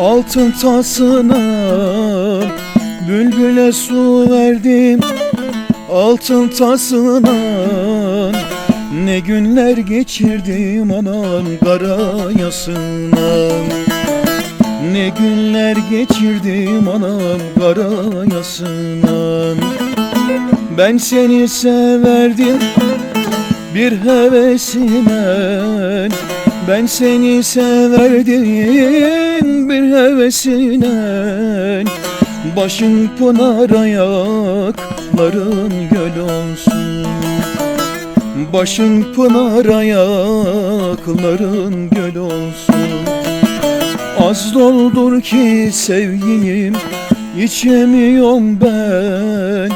Altın tasına. Bülbüle su verdim Altın tasına. Ne günler geçirdim anan karayasına Ne günler geçirdim anam karayasına Ben seni severdim bir hevesine Ben seni severdim bir hevesine Başın pınar ayakların göl olsun. Başın pınar ayakların göl olsun. Az doldur ki sevgilim içemiyorum ben.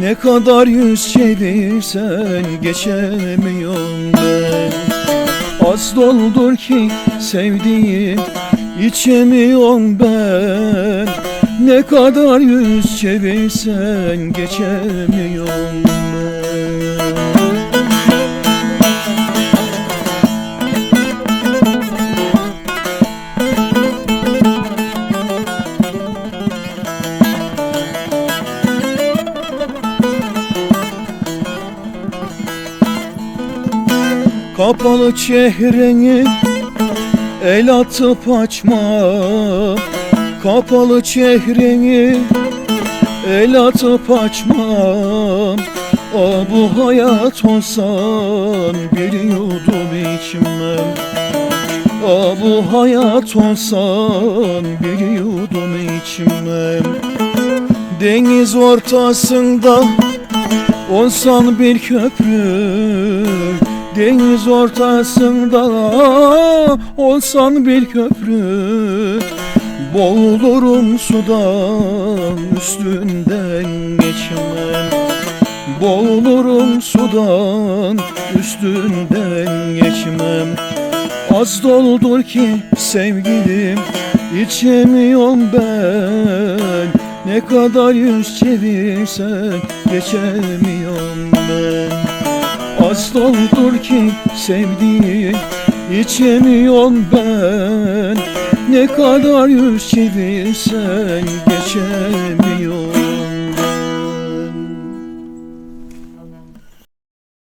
Ne kadar yüz çevirsen geçemiyorum ben Az doldur ki sevdiğim içemiyorum ben. Ne kadar yüz çevirsen geçemiyorum ben Kapalı çehreni el atıp açma. Kapalı çehreni el atıp açmam Aa, bu hayat olsan bir yudum içmem Aa, bu hayat olsan bir yudum içmem Deniz ortasında olsan bir köprü Deniz ortasında olsan bir köprü Boğulurum sudan üstünden geçmem. Boğulurum sudan üstünden geçmem. Az doldur ki sevgilim içemiyorum ben. Ne kadar yüz çevirsen geçemiyorum ben Doldur ki sevdiğim içemiyorum ben. Ne kadar yüz çevirsen geçemiyorum